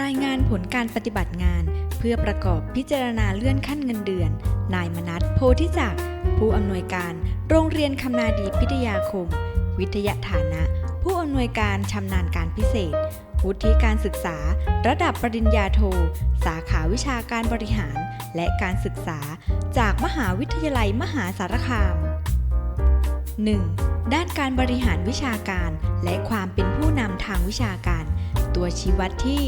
รายงานผลการปฏิบัติงาน เพื่อประกอบพิจารณาเลื่อนขั้นเงินเดือน นายมนัทโพธิจักรผู้อำนวยการ โรงเรียนคำนาดีพิทยาคม วิทยาฐานะ ผู้อำนวยการชำนาญการพิเศษ วุฒิการศึกษา ระดับปริญญาโท สาขาวิชาการบริหาร และการศึกษา จากมหาวิทยาลัยมหาสารคาม 1. ด้านการบริหารวิชาการ และความเป็นผู้นำทางวิชาการ ตัวชี้วัดที่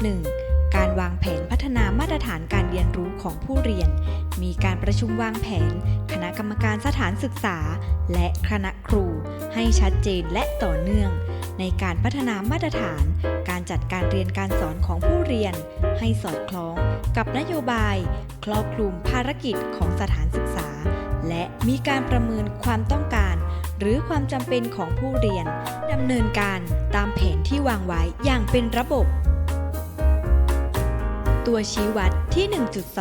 1.1 การวางแผนพัฒนามาตรฐานการเรียนรู้ของผู้เรียน มีการประชุมวางแผน คณะกรรมการสถานศึกษา และคณะครู ให้ชัดเจนและต่อเนื่อง ในการพัฒนามาตรฐาน การจัดการเรียนการสอนของผู้เรียน ให้สอดคล้องกับนโยบาย ครอบคลุมภารกิจของสถานศึกษา และมีการประเมินความต้องการ หรือความจำเป็นของผู้เรียนดำเนินการตามแผนที่วางไว้อย่างเป็นระบบ ตัวชี้วัดที่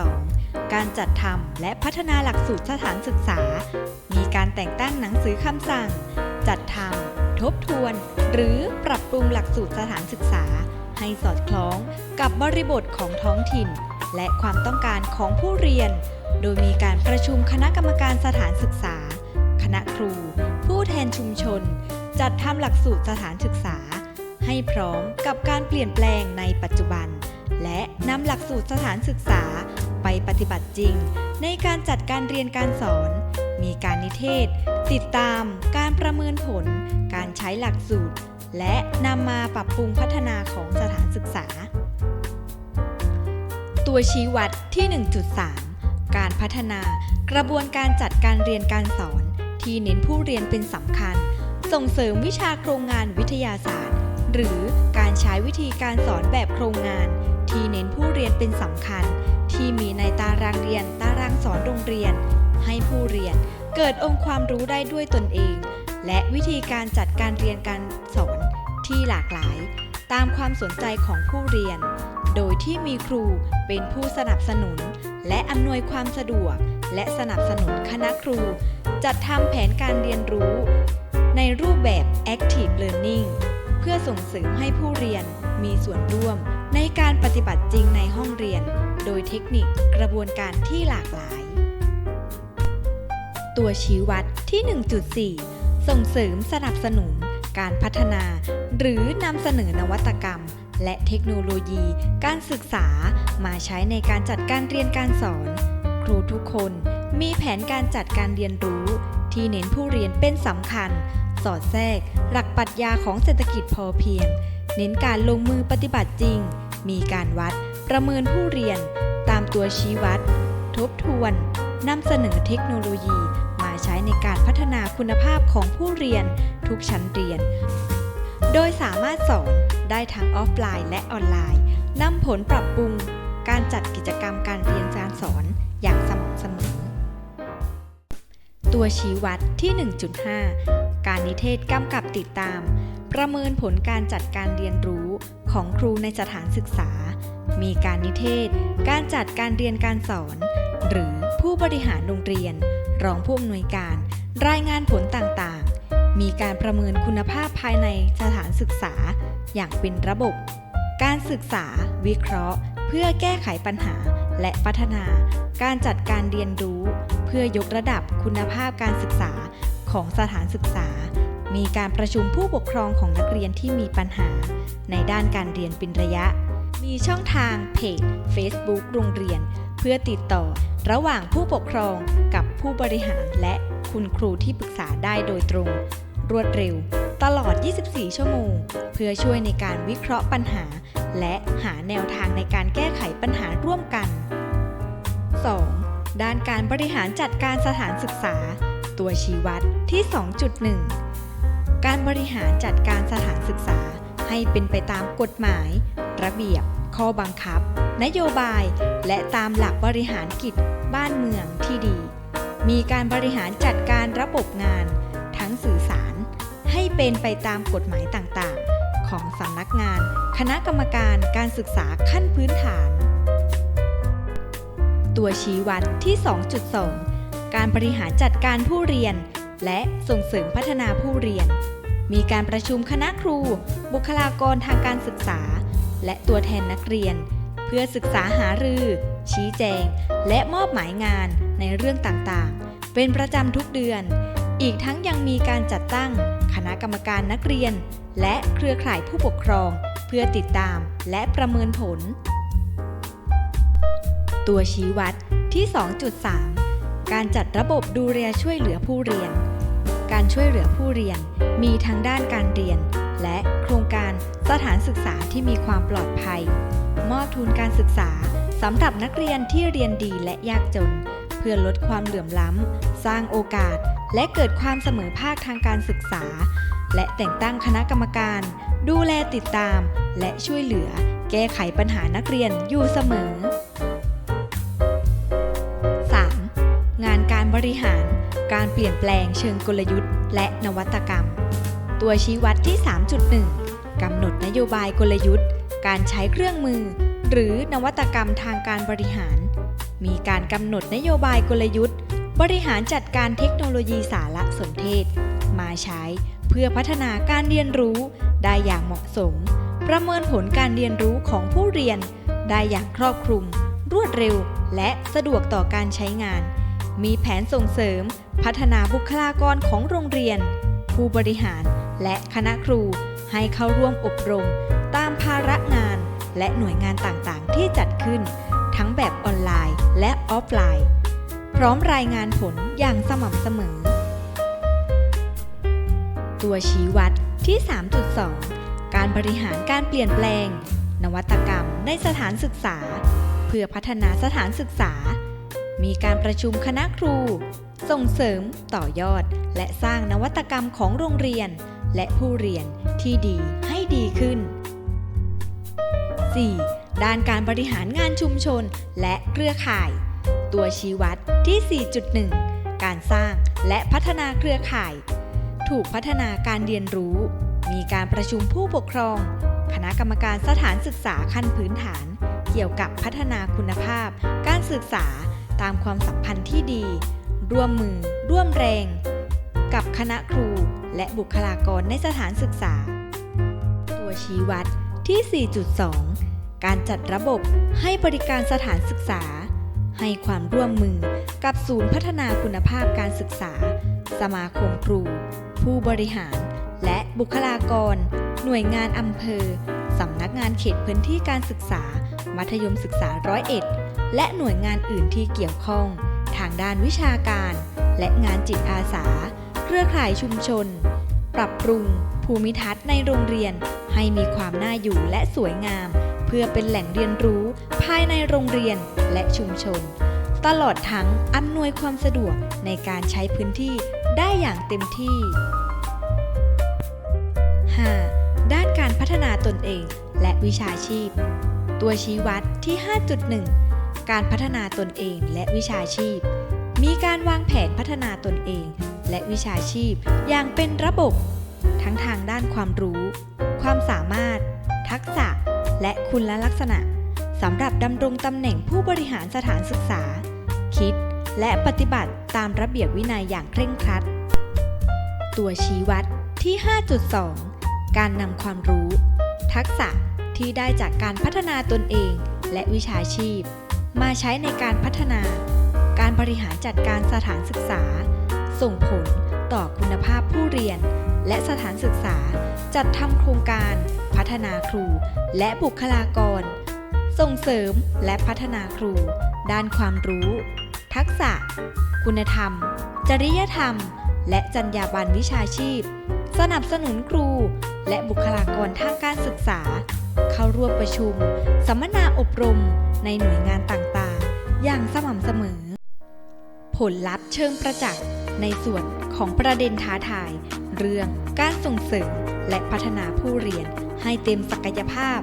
1.2 การจัดทำและพัฒนาหลักสูตรสถานศึกษา มีการแต่งตั้งหนังสือคำสั่ง จัดทำทบทวน หรือปรับปรุงหลักสูตรสถานศึกษา ให้สอดคล้องกับบริบทของท้องถิ่น และความต้องการของผู้เรียน โดยมีการประชุมคณะกรรมการสถานศึกษา คณะครู นชุมชน จัดทำหลักสูตรสถานศึกษา ให้พร้อมกับการเปลี่ยนแปลงในปัจจุบัน และนำหลักสูตรสถานศึกษาไปปฏิบัติจริง ในการจัดการเรียนการสอน มีการนิเทศ ติดตาม การประเมินผล การใช้หลักสูตร และนำมาปรับปรุงพัฒนาของสถานศึกษา ตัวชี้วัดที่ 1.3 การพัฒนากระบวนการจัดการเรียนการสอน ที่เน้นผู้เรียนเป็นสำคัญ ส่งเสริมวิชาโครงงานวิทยาศาสตร์ หรือการใช้วิธีการสอนแบบโครงงาน ที่เน้นผู้เรียนเป็นสำคัญ ที่มีในตารางเรียนตารางสอนโรงเรียน ให้ผู้เรียนเกิดองค์ความรู้ได้ด้วยตนเอง และวิธีการจัดการเรียนการสอนที่หลากหลาย ตามความสนใจของผู้เรียน โดยที่มีครูเป็นผู้สนับสนุน และอำนวยความสะดวก และสนับสนุนคณะครู จัดทำแผนการเรียนรู้ ในรูปแบบ Active Learning เพื่อส่งเสริมให้ผู้เรียนมีส่วนร่วมในการปฏิบัติจริงในห้องเรียน โดยเทคนิคกระบวนการที่หลากหลาย ตัวชี้วัดที่ 1.4 ส่งเสริมสนับสนุน การพัฒนา หรือนำเสนอนวัตกรรม และเทคโนโลยี การศึกษามาใช้ในการจัดการเรียนการสอน รูทุกคนมีแผนการจัดการเรียนรู้ที่เน้นผู้เรียนเป็นสำคัญ สอดแทรก หลักปรัชญาของเศรษฐกิจพอเพียง เน้นการลงมือปฏิบัติจริง มีการวัด ประเมินผู้เรียน ตามตัวชี้วัด ทบทวนนำเสนอเทคโนโลยี มาใช้ในการพัฒนาคุณภาพของผู้เรียนทุกชั้นเรียน โดยสามารถสอนได้ทั้งออฟไลน์และออนไลน์นำผลปรับปรุง การจัดกิจกรรมการเรียนการสอนอย่างสม่ำเสมอ ตัวชี้วัดที่ 1.5 การนิเทศกำกับติดตาม ประเมินผลการจัดการเรียนรู้ของครูในสถานศึกษา มีการนิเทศ การจัดการเรียนการสอน หรือผู้บริหารโรงเรียน รองผู้อำนวยการ รายงานผลต่างๆ มีการประเมินคุณภาพภายในสถานศึกษาอย่างเป็นระบบ การศึกษา วิเคราะห์ เพื่อแก้ไขปัญหาและพัฒนาการจัดการเรียนรู้ เพื่อยกระดับคุณภาพการศึกษาของสถานศึกษา มีการประชุมผู้ปกครองของนักเรียนที่มีปัญหา ในด้านการเรียนเป็นระยะ มีช่องทางเพจ Facebook โรงเรียน เพื่อติดต่อระหว่างผู้ปกครองกับผู้บริหารและคุณครูที่ปรึกษาได้โดยตรง รวดเร็ว ตลอด 24 ชั่วโมง เพื่อช่วยในการวิเคราะห์ปัญหา และหาแนวทางในการแก้ไขปัญหาร่วมกัน 2. ด้านการบริหารจัดการสถานศึกษา ตัวชี้วัดที่ 2.1 การบริหารจัดการสถานศึกษาให้เป็นไปตามกฎหมาย ระเบียบ ข้อบังคับ นโยบาย และตามหลักบริหารกิจ บ้านเมืองที่ดี มีการบริหารจัดการระบบงาน ทั้งสื่อสาร ให้เป็นไปตามกฎหมายต่างๆ ของสำนักงาน คณะกรรมการการศึกษาขั้นพื้นฐาน ตัวชี้วัดที่ 2.2 การบริหารจัดการผู้เรียน และส่งเสริมพัฒนาผู้เรียน มีการประชุมคณะครู บุคลากรทางการศึกษา และตัวแทนนักเรียน เพื่อศึกษาหารือ ชี้แจง และมอบหมายงานในเรื่องต่างๆ เป็นประจำทุกเดือนอีกทั้งยังมีการจัดตั้งคณะกรรมการนักเรียน และเครือข่ายผู้ปกครอง เพื่อติดตามและประเมินผล ตัวชี้วัดที่ 2.3 การจัดระบบดูแลช่วยเหลือผู้เรียน การช่วยเหลือผู้เรียนมีทั้งด้านการเรียน และโครงการสถานศึกษาที่มีความปลอดภัย มอบทุนการศึกษาสำหรับนักเรียนที่เรียนดีและยากจน เพื่อลดความเหลื่อมล้ำ สร้างโอกาส และเกิดความเสมอภาคทางการศึกษา และแต่งตั้งคณะกรรมการ ดูแลติดตาม และช่วยเหลือ แก้ไขปัญหานักเรียนอยู่เสมอ 3. งานการบริหาร การเปลี่ยนแปลงเชิงกลยุทธ์ และนวัตกรรม ตัวชี้วัดที่ 3.1 กำหนดนโยบายกลยุทธ์ การใช้เครื่องมือ หรือนวัตกรรมทางการบริหาร มีการกำหนดนโยบายกลยุทธ์ บริหารจัดการเทคโนโลยีสารสนเทศ มาใช้เพื่อพัฒนาการเรียนรู้ ได้อย่างเหมาะสม ประเมินผลการเรียนรู้ของผู้เรียน ได้อย่างครอบคลุม รวดเร็ว และสะดวกต่อการใช้งาน มีแผนส่งเสริม พัฒนาบุคลากรของโรงเรียน ผู้บริหารและคณะครู ให้เข้าร่วมอบรม ตามภาระงาน และหน่วยงานต่างๆ ที่จัดขึ้น ทั้งแบบออนไลน์ และออฟไลน์ พร้อมรายงานผลอย่างสม่ำเสมอ ตัวชี้วัดที่ 3.2 การบริหารการเปลี่ยนแปลง นวัตกรรมในสถานศึกษา เพื่อพัฒนาสถานศึกษา มีการประชุมคณะครู ส่งเสริม ต่อยอด และสร้างนวัตกรรมของโรงเรียน และผู้เรียนที่ดีให้ดีขึ้น 4. ด้านการบริหารงานชุมชนและเครือข่าย ตัวชี้วัด ที่ 4.1 การสร้างและพัฒนาเครือข่าย ถูกพัฒนาการเรียนรู้ มีการประชุมผู้ปกครอง คณะกรรมการสถานศึกษาขั้นพื้นฐาน เกี่ยวกับพัฒนาคุณภาพ การศึกษาตามความสัมพันธ์ที่ดี ร่วมมือ ร่วมแรง กับคณะครู และบุคลากรในสถานศึกษา ตัวชี้วัดที่ 4.2 การจัดระบบให้บริการสถานศึกษา ให้ความร่วมมือกับศูนย์พัฒนาคุณภาพการศึกษา สมาคมครู ผู้บริหาร และบุคลากร หน่วยงานอำเภอ สำนักงานเขตพื้นที่การศึกษา มัธยมศึกษาร้อยเอ็ด และหน่วยงานอื่นที่เกี่ยวข้อง ทางด้านวิชาการ และงานจิตอาสา เครือข่ายชุมชน ปรับปรุง ภูมิทัศน์ในโรงเรียน ให้มีความน่าอยู่และสวยงาม เพื่อเป็นแหล่งเรียนรู้ภายในโรงเรียนและชุมชน ตลอดทั้งอำนวยความสะดวกในการใช้พื้นที่ได้อย่างเต็มที่ 5. ด้านการพัฒนาตนเองและวิชาชีพ ตัวชี้วัดที่ 5.1 การพัฒนาตนเองและวิชาชีพ มีการวางแผนพัฒนาตนเอง และวิชาชีพอย่างเป็นระบบ ทั้งทางด้านความรู้ ความสามารถ ทักษะ และคุณลักษณะสำหรับดำรงตำแหน่งผู้บริหารสถานศึกษา คิดและปฏิบัติตามระเบียบวินัยอย่างเคร่งครัด ตัวชี้วัดที่ 5.2 การนำความรู้ ทักษะที่ได้จากการพัฒนาตนเองและวิชาชีพ มาใช้ในการพัฒนา การบริหารจัดการสถานศึกษา ส่งผลต่อคุณภาพผู้เรียน และสถานศึกษา จัดทำโครงการพัฒนาครูและบุคลากร ส่งเสริมและพัฒนาครู ด้านความรู้ ทักษะ คุณธรรม จริยธรรม และจรรยาบรรณวิชาชีพ สนับสนุนครูและบุคลากรทางการศึกษา เข้าร่วมประชุม สัมมนาอบรมในหน่วยงานต่างๆ อย่างสม่ำเสมอ ผลลัพธ์เชิงประจักษ์ในส่วนของประเด็นท้าทาย เรื่องการส่งเสริม และพัฒนาผู้เรียนให้เต็มศักยภาพ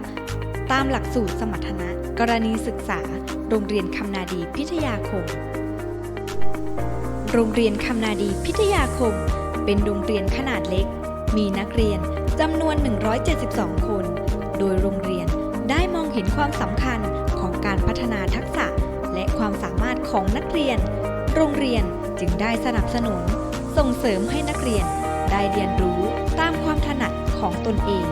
ตามหลักสูตรสมรรถนะ กรณีศึกษา โรงเรียนคำนาดีพิทยาคม โรงเรียนคำนาดีพิทยาคม เป็นโรงเรียนขนาดเล็ก มีนักเรียนจำนวน 172 คน โดยโรงเรียนได้มองเห็นความสำคัญของการพัฒนาทักษะและความสามารถของนักเรียน โรงเรียนจึงได้สนับสนุน ส่งเสริมให้นักเรียน ได้เรียนรู้ตามความถนัดของตนเอง